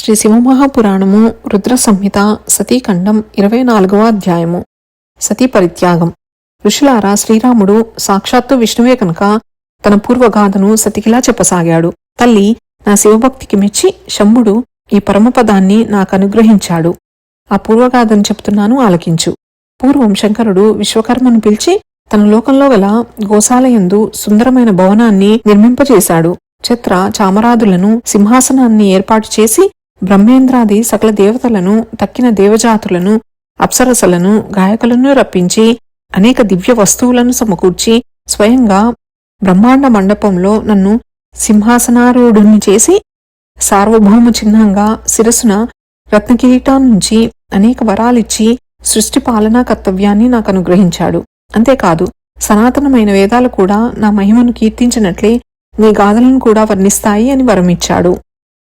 శ్రీ శివమహాపురాణము రుద్ర సంహిత సతీఖండం ఇరవై నాలుగవ అధ్యాయము. సతీ పరిత్యాగం. ఋషులారా శ్రీరాముడు సాక్షాత్తు విష్ణువే కనుక తన పూర్వగాథను సతికిలా చెప్పసాగాడు. తల్లి నా శివభక్తికి మెచ్చి శంభుడు ఈ పరమపదాన్ని నాకు అనుగ్రహించాడు ఆ పూర్వగాథను చెప్తున్నాను ఆలకించు. పూర్వం శంకరుడు విశ్వకర్మను పిలిచి తన లోకంలో గల గోశాలయందు సుందరమైన భవనాన్ని నిర్మింపజేశాడు. చిత్ర చామరాదులను సింహాసనాన్ని ఏర్పాటు చేసి బ్రహ్మేంద్రాది సకల దేవతలను తక్కిన దేవజాతులను అప్సరసలను గాయకులను రప్పించి అనేక దివ్య వస్తువులను సమకూర్చి స్వయంగా బ్రహ్మాండ మండపంలో నన్ను సింహాసనారూఢుని చేసి సార్వభౌమ చిహ్నంగా శిరసున రత్నకిరీటం నుంచి అనేక వరాలిచ్చి సృష్టి పాలనా కర్తవ్యాన్ని నాకు అనుగ్రహించాడు. అంతేకాదు సనాతనమైన వేదాలు కూడా నా మహిమను కీర్తించినట్లే నీ గాథలను కూడా వర్ణిస్తాయి అని వరమిచ్చాడు.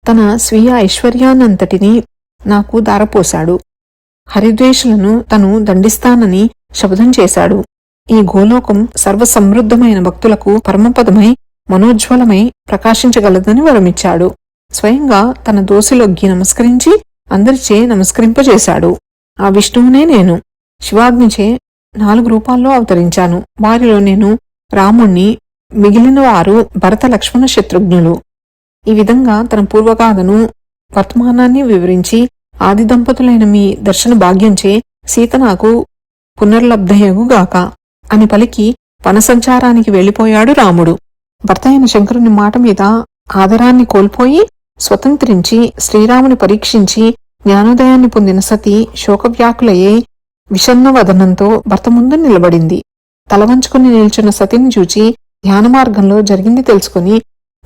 తన స్వీయ ఐశ్వర్యానంతటినీ నాకు దారపోశాడు. హరిద్వేషులను తను దండిస్తానని శపథం చేశాడు. ఈ గోలోకం సర్వసమృద్ధమైన భక్తులకు పరమపదమై మనోజ్వలమై ప్రకాశించగలదని వరమిచ్చాడు. స్వయంగా తన దోసిలొగ్గి నమస్కరించి అందరిచే నమస్కరింపజేశాడు. ఆ విష్ణువునే నేను. శివాగ్నిచే నాలుగు రూపాల్లో అవతరించాను. వారిలో నేను రాముణ్ణి మిగిలిన వారు భరత లక్ష్మణ శత్రుఘ్నులు. ఈ విధంగా తన పూర్వగాథను వర్తమానాన్ని వివరించి ఆది దంపతులైన మీ దర్శన భాగ్యంచే సీత నాకు పునర్లబ్ధయగుగాక అని పలికి వనసంచారానికి వెళ్ళిపోయాడు రాముడు. భర్త అయిన శంకరుని మాట మీద ఆదరాన్ని కోల్పోయి స్వతంత్రించి శ్రీరాముని పరీక్షించి జ్ఞానోదయాన్ని పొందిన సతి శోకవ్యాకులయ్యే విషన్న వదనంతో భర్త ముందు నిలబడింది. తలవంచుకుని నిల్చున్న సతిని చూచి ధ్యాన మార్గంలో జరిగింది తెలుసుకుని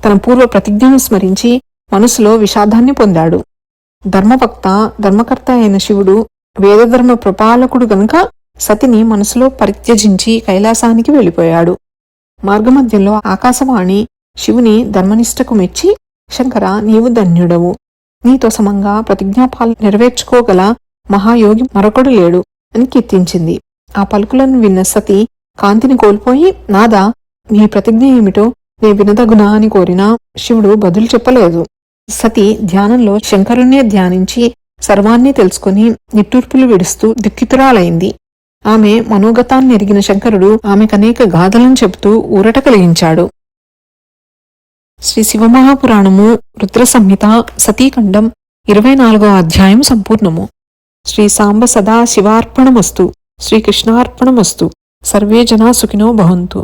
తన పూర్వ ప్రతిజ్ఞను స్మరించి మనసులో విషాదాన్ని పొందాడు. ధర్మభక్త ధర్మకర్త అయిన శివుడు వేదధర్మ ప్రపాలకుడు గనుక సతిని మనసులో పరిత్యజించి కైలాసానికి వెళ్ళిపోయాడు. మార్గమధ్యంలో ఆకాశవాణి శివుని ధర్మనిష్టకు మెచ్చి శంకర నీవు ధన్యుడవు. నీతో సమంగా ప్రతిజ్ఞాపాలు నెరవేర్చుకోగల మహాయోగి మరొకడు లేడు అని కీర్తించింది. ఆ పలుకులను విన్న సతి కాంతిని కోల్పోయి నాదా నీ ప్రతిజ్ఞ ఏమిటో నే వినదగునా అని కోరినా శివుడు బదులు చెప్పలేదు. సతి ధ్యానంలో శంకరుణ్ణే ధ్యానించి సర్వాన్ని తెలుసుకుని నిట్టూర్పులు విడుస్తూ దిక్కితురాలైంది. ఆమె మనోగతాన్ని ఎరిగిన శంకరుడు ఆమెకనేక గాథలను చెబుతూ ఊరట కలిగించాడు. శ్రీ శివమహాపురాణము రుద్ర సంహిత సతీఖండం ఇరవై నాలుగో అధ్యాయం సంపూర్ణము. శ్రీ సాంబ సదా శివార్పణమస్తు శ్రీకృష్ణార్పణమస్తు సర్వే జనా సుఖినో భవంతు.